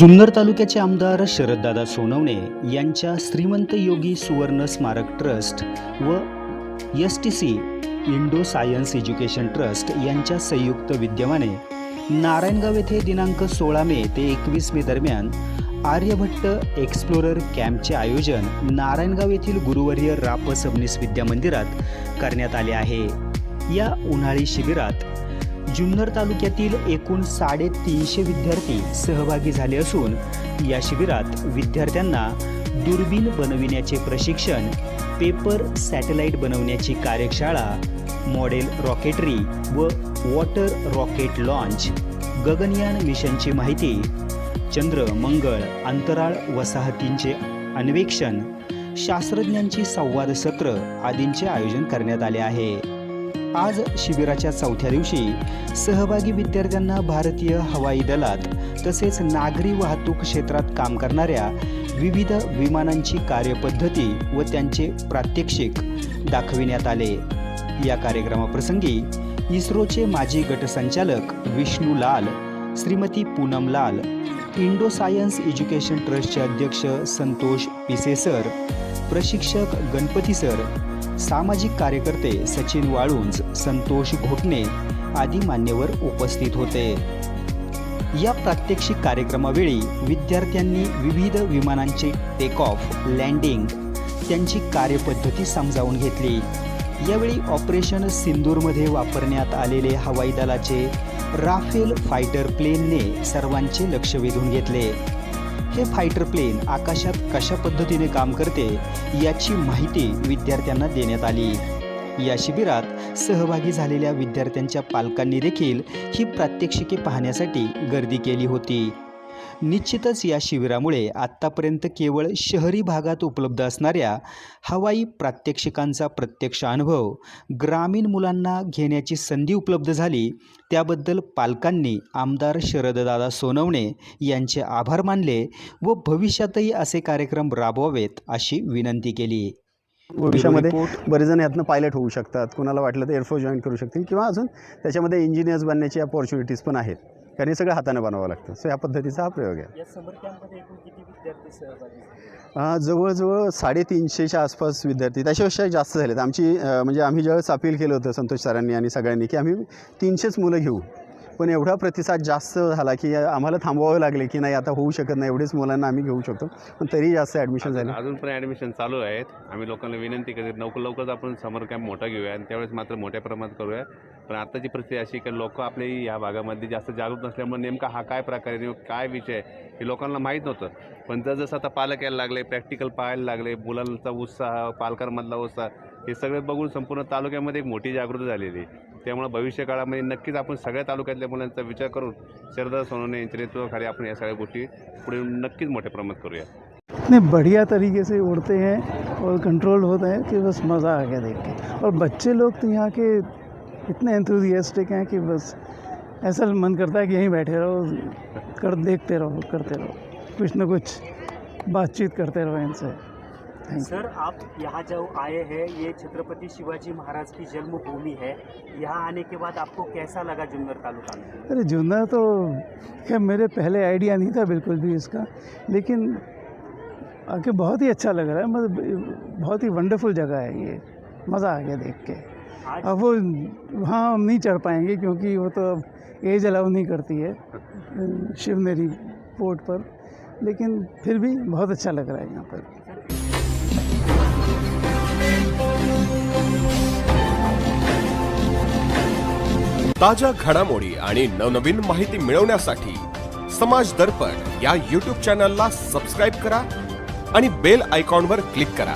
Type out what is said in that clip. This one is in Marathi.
जुन्नर तालुक्याचे आमदार शरददादा सोनवणे यांच्या श्रीमंत योगी सुवर्ण स्मारक ट्रस्ट व S T C Indo science education trust यांच्या संयुक्त विद्यमाने नारायणगाव येथे दिनांक सोळा मे ते एकवीस मे दरम्यान आर्यभट्ट एक्सप्लोरर कॅम्पचे आयोजन नारायणगाव येथील गुरुवर्य राप सबनीस विद्यामंदिरात करण्यात आले आहे. या उन्हाळी शिबिरात जुन्नर तालुक्यातील एकूण साडेतीनशे विद्यार्थी सहभागी झाले असून या शिबिरात विद्यार्थ्यांना दुर्बीण बनविण्याचे प्रशिक्षण पेपर सॅटेलाइट बनवण्याची कार्यशाळा मॉडेल रॉकेटरी व वॉटर रॉकेट लॉन्च गगनयान मिशनची माहिती चंद्र मंगळ अंतराळ वसाहतींचे अन्वेषण शास्त्रज्ञांची संवाद सत्र आदींचे आयोजन करण्यात आले आहे. आज शिबिराच्या चौथ्या दिवशी सहभागी विद्यार्थ्यांना भारतीय हवाई दलात तसेच नागरी वाहतूक क्षेत्रात काम करणाऱ्या विविध विमानांची कार्यपद्धती व त्यांचे प्रात्यक्षिक दाखविण्यात आले. या कार्यक्रमाप्रसंगी इस्रोचे माजी गटसंचालक विष्णू लाल श्रीमती पूनम लाल इंडो सायन्स एज्युकेशन ट्रस्टचे अध्यक्ष संतोष पिसे सर प्रशिक्षक गणपती सर सामाजिक कार्यकर्ते सचिन वाळुंज संतोष घोटणे आदी मान्यवर उपस्थित होते. या प्रात्यक्षिक कार्यक्रमावेळी विद्यार्थ्यांनी विविध विमानांचे टेक ऑफ लँडिंग त्यांची कार्यपद्धती समजावून घेतली. यावेळी ऑपरेशन सिंदूरमध्ये वापरण्यात आलेले हवाई दलाचे राफेल फायटर प्लेनने सर्वांचे लक्ष वेधून घेतले. हे फायटर प्लेन आकाशात कशा पद्धतीने काम करते याची माहिती विद्यार्थ्यांना देण्यात आली. या शिबिरात सहभागी झालेल्या विद्यार्थ्यांच्या पालकांनी देखील ही प्रात्यक्षिके पाहण्यासाठी गर्दी केली होती. निश्चितच या शिबिरामुळे आत्तापर्यंत केवळ शहरी भागात उपलब्ध असणाऱ्या हवाई प्रात्यक्षिकांचा प्रत्यक्ष अनुभव ग्रामीण मुलांना घेण्याची संधी उपलब्ध झाली त्याबद्दल पालकांनी आमदार शरददादा सोनवणे यांचे आभार मानले व भविष्यातही असे कार्यक्रम राबवावेत अशी विनंती केली. भविष्यामध्ये बरेच जण यातनं पायलट होऊ शकतात. कुणाला वाटलं तर एअरफोर्स जॉईन करू शकतील किंवा अजून त्याच्यामध्ये इंजिनियर्स बनण्याची अपॉर्च्युनिटीज पण आहेत. कारण हे सगळं हाताने बनवावं लागतं. सो या पद्धतीचा हा प्रयोग आहे. झाले? जवळजवळ साडेतीनशेच्या आसपास विद्यार्थी त्याच्यापेक्षा जास्त झालेत. आमची अं, म्हणजे आम्ही ज्यावेळेस अपील केलं होतं संतोष सरांनी आणि सगळ्यांनी की आम्ही तीनशेच मुलं घेऊ. पण एवढा प्रतिसाद जास्त झाला की आम्हाला थांबवावं लागले की नाही आता होऊ शकत नाही एवढेच मुलांना आम्ही घेऊ शकतो. पण तरी जास्त ॲडमिशन झाले. अजून पण ॲडमिशन चालू आहेत. आम्ही लोकांना विनंती करतो लवकर लवकरच आपण समर कॅम्प मोठा घेऊया आणि त्यावेळेस मात्र मोठ्या प्रमाणात करूया. पण आत्ताची परिस्थिती अशी की लोक आपल्या ह्या भागामध्ये जास्त जागरूक नसल्यामुळे नेमका हा काय प्रकार आहे काय विषय हे लोकांना माहीत नव्हतं. पण जसं जसं आता पालक यायला लागले प्रॅक्टिकल पाहायला लागले मुलांचा उत्साह पालकांमधला उत्साह हे सगळं बघून संपूर्ण तालुक्यामध्ये एक मोठी जागृती झालेली आहे. त्यामुळे भविष्य काळामध्ये नक्कीच आपण सगळ्या तालुक्यातल्या मुलांचा विचार करून शरदा सोनवणे यांच्या नेतृत्वाखाली आपण या सगळ्या गोष्टी पुढे नक्कीच मोठ्या प्रमाणात करूया. नाही बढ़िया तरीके से उड़ते हैं और कंट्रोल होते हैं कि बस मज़ा आ गया देख के. और बच्चे लोग तो यहाँ के इतने एंथुजियास्टिक हैं कि बस ऐसा मन करता है कि यहीं बैठे रहो कर देखते रहो करते रहो। कुछ ना कुछ बातचीत करते रहो इनसे। सर आप यहाँ जो आए हैं ये छत्रपति शिवाजी महाराज की जन्मभूमि है। यहाँ आने के बाद आपको कैसा लगा जुन्नर तालुका में? अरे जुन्नर तो खैर मेरे पहले आइडिया नहीं था बिल्कुल भी इसका लेकिन आके बहुत ही अच्छा लग रहा है। मतलब बहुत ही वंडरफुल जगह है ये। मज़ा आ गया देख के। अब वो वहाँ हम नहीं चढ़ पाएंगे क्योंकि वो तो अब एज अलाउ नहीं करती है शिवनेरी पोर्ट पर। लेकिन फिर भी बहुत अच्छा लग रहा है यहाँ पर। ताज्या घडामोडी आणि नवनवीन माहिती मिळवण्यासाठी समाज दर्पण या यूट्यूब चॅनलला सबस्क्राईब करा आणि बेल आयकॉनवर क्लिक करा.